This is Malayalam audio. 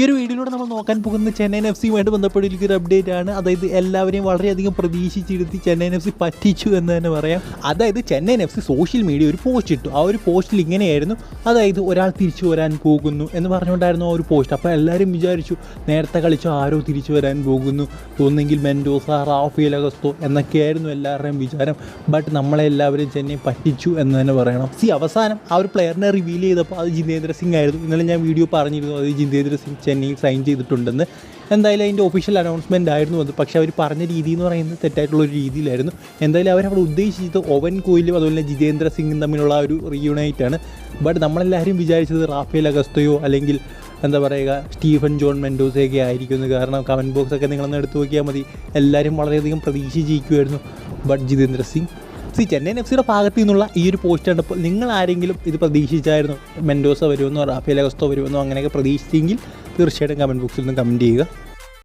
ഈ ഒരു വീഡിയോയിലൂടെ നമ്മൾ നോക്കാൻ പോകുന്ന ചെന്നൈയിൻ എഫ് സിയുമായിട്ട് ബന്ധപ്പെട്ടിരിക്കുന്ന ഒരു അപ്ഡേറ്റ് ആണ്. അതായത് എല്ലാവരെയും വളരെയധികം പ്രതീക്ഷിച്ചിരുത്തി ചെന്നൈയിൻ എഫ് സി പറ്റിച്ചു എന്ന് തന്നെ പറയാം. അതായത് Chennaiyin F C social media ഒരു പോസ്റ്റ് ഇട്ടു. ആ ഒരു പോസ്റ്റിൽ ഇങ്ങനെയായിരുന്നു. അതായത് ഒരാൾ തിരിച്ചു വരാൻ പോകുന്നു എന്ന് പറഞ്ഞുകൊണ്ടായിരുന്നു ആ ഒരു പോസ്റ്റ് അപ്പോൾ എല്ലാവരും വിചാരിച്ചു നേരത്തെ കളിച്ച ആരോ തിരിച്ചു വരാൻ പോകുന്നു. ഒന്നെങ്കിൽ മെൻഡോസ റാഫേൽ അഗസ്തോ എന്നൊക്കെയായിരുന്നു എല്ലാവരുടെയും വിചാരം. ബട്ട് നമ്മളെ എല്ലാവരും ചെന്നൈ പറ്റിച്ചു എന്ന് തന്നെ പറയണം. സി അവസാനം ആ ഒരു പ്ലെയറിനെ റിവീൽ ചെയ്തപ്പോൾ അത് ജിതേന്ദ്ര സിംഗ് ആയിരുന്നു. ഇന്നലെ ഞാൻ വീഡിയോ പറഞ്ഞിരുന്നു. അത് ജിതേന്ദ്ര സിംഗ് ചെന്നൈയിൽ സൈൻ ചെയ്തിട്ടുണ്ടെന്ന് എന്തായാലും അതിന്റെ ഒഫീഷ്യൽ അനൗൺസ്മെന്റ് ആയിരുന്നു അത്. പക്ഷേ അവർ പറഞ്ഞ രീതി എന്ന് പറയുന്നത് തെറ്റായിട്ടുള്ള ഒരു രീതിയിലായിരുന്നു. എന്തായാലും അവരവിടെ ഉദ്ദേശിച്ചത് ഒവൻ കോയിലും അതുപോലെ തന്നെ ജിതേന്ദ്ര സിംഗും തമ്മിലുള്ള ഒരു റീയൂണൈറ്റ് ആണ്. ബട്ട് നമ്മളെല്ലാവരും വിചാരിച്ചത് റാഫേൽ അഗസ്തയോ അല്ലെങ്കിൽ എന്താ പറയുക സ്റ്റീഫൻ ജോൺ മെൻഡോസയൊക്കെ ആയിരിക്കുന്നു കാരണം കമന്റ് ബോക്സൊക്കെ നിങ്ങളൊന്ന് എടുത്തു നോക്കിയാൽ മതി. എല്ലാവരും വളരെയധികം പ്രതീക്ഷിച്ചിരിക്കുമായിരുന്നു but Jitendra Singh C Chennai F സിയുടെ ഭാഗത്ത് നിന്നുള്ള ഈ ഒരു പോസ്റ്റ് കണ്ടപ്പോൾ നിങ്ങൾ ആരെങ്കിലും ഇത് പ്രതീക്ഷിച്ചായിരുന്നു? മെൻഡോസ വരുമെന്നോ റാഫേൽ അഗസ്തോ വരുമെന്നോ അങ്ങനെയൊക്കെ പ്രതീക്ഷിച്ചെങ്കിൽ തീർച്ചയായിട്ടും കമന്റ് ബോക്സിൽ നിന്ന് കമന്റ് ചെയ്യുക.